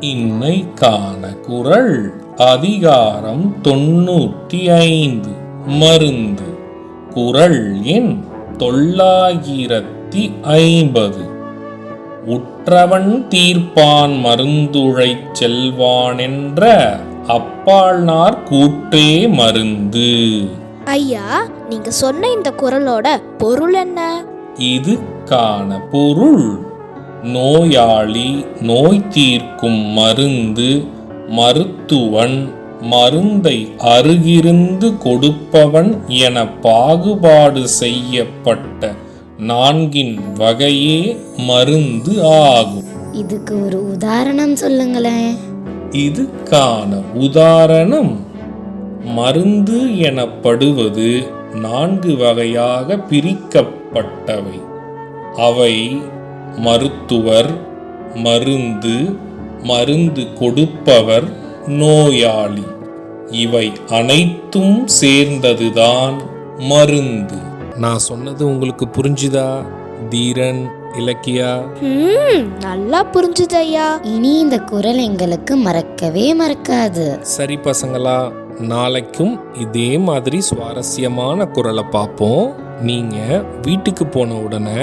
இன்னைக்கான குரல் அதிகாரம் தொண்ணூற்றி ஐந்து. மருந்து. குரல் எண் தொள்ளாயிரத்தி ஐம்பது. உற்றவன் தீர்ப்பான் மருந்துழைச் செல்வானென்ற அப்பாள்னார் கூற்றே மருந்து. ஐயா நீங்க சொன்ன இந்த குரலோட பொருள் என்ன? இதுக்கான பொருள் நோயாளி நோய் தீர்க்கும் மருந்து மருத்துவன் மருந்தை அருகிருந்து கொடுப்பவன் என பாகுபாடு செய்யப்பட்ட நான்கின் வகையே மருந்து ஆகும். இதுக்கு ஒரு உதாரணம் சொல்லுங்களேன். இதுக்கான உதாரணம் மருந்து எனப்படுவது நான்கு வகையாக பிரிக்கப்பட்டவை. அவை மருத்துவர் மருந்து மருந்து கொடுப்பவர் நோயாளி. இவை அனைத்தும் சேர்ந்ததுதான் மருந்து. நான் சொன்னது உங்களுக்கு புரிஞ்சுதா தீரன் இலக்கியா? நல்லா புரிஞ்சுது ஐயா இனி இந்த குரல் எங்களுக்கு மறக்கவே மறக்காது. சரி பசங்களா நாளைக்கும் இதே மாதிரி சுவாரஸ்யமான குரலை பார்ப்போம். நீங்க வீட்டுக்கு போன உடனே